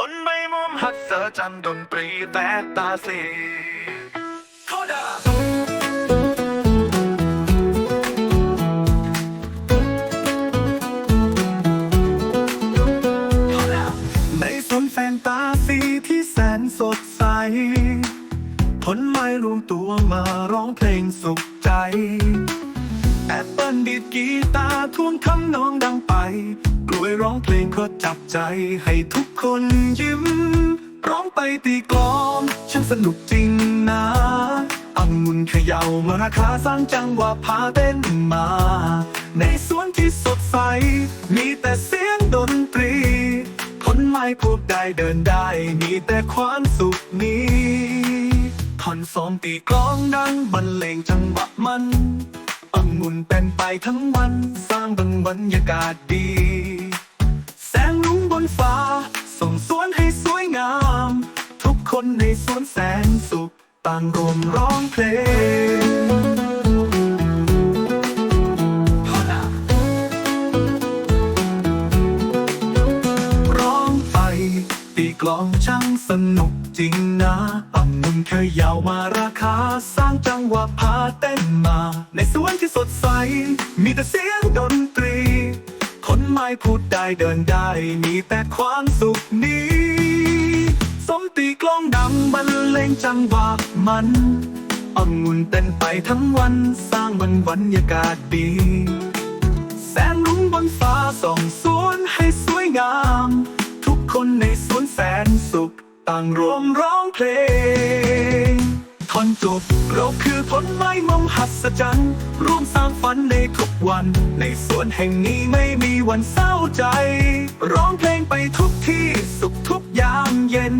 ผลไม่มุมหักเสอจันดนตรีแต่ตาสีโคดาในสวนแฟนตาซีที่แสนสดใสผลไม้รวมตัวมาร้องเพลงสุขใจ ดกีตาร์ท่วงคำนองดังไป กล้วยร้องเพลงก็จับใจให้ทุกคนยิ้ม ร้องไปตีกลองฉันสนุกจริงนะอังุ่นเขย่ามาราคาสร้างจังหวะพาเต้นมา ในสวนที่สดใส มีแต่เสียงดนตรีคนไม่พูดได้เดินได้ มีแต่ความสุขนี้ท่อนสองตีกลองดังบรรเลงจังหวะมัน หมุนเป็นไปทั้งวัน สร้างบรบรรยากาศดี แสงรุ้งบนฟ้า ส่งสวนให้สวยงาม ทุกคนในสวนแสนสุขต่างรวมร้องเพลง ช่างสนุกจริงนะอังุ่นเคยยาวมาราคา สร้างจังหวะพาเต้นมา ในสวนที่สดใส มีแต่เสียงดนตรี คนไม่พูดได้เดินได้มีแต่ความสุขนี้ สมตีกล้องดังบรรเลงจังหวะมันองุ่นเต้นไปทั้งวันสร้างบรรบรรยากาศดี แสงรุ้งบนฟ้าส่องสวนให้สวยงาม ต่างรวมร้องเพลงท่อนจบเราคือผลไม้มงหัศจรรย์ร่วมสร้างฝันในทุกวัน ในสวนแห่งนี้ไม่มีวันเศร้าใจ ร้องเพลงไปทุกที่สุขทุกยามเย็น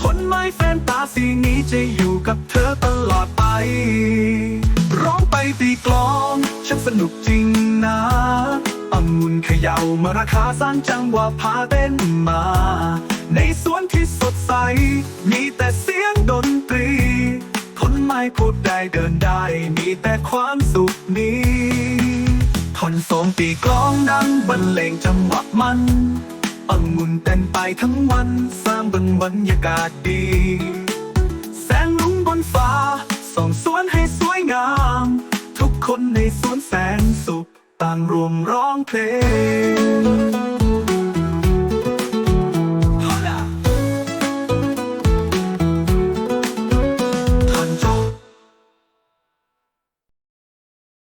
ผลไม้แฟนตาสีนี้จะอยู่กับเธอตลอดไป ร้องไปตีกลองฉันสนุกจริงนะองุ่นเขย่ามาราคาสร้างจังหวะพาเต้นมา ในสวนที่ส ใส มีแต่เสียงดนตรีคนไม่พูดได้เดินได้ มีแต่ความสุขนี้ท่อนสองตีกลองดังบรรเลงจังหวะมันองุ่นเต้นไปทั้งวัน สร้างบรรบรรยากาศดี แสงรุ้งบนฟ้า ส่องสวนให้สวยงาม ทุกคนในสวนแสนสุข ต่างรวมร้องเพลง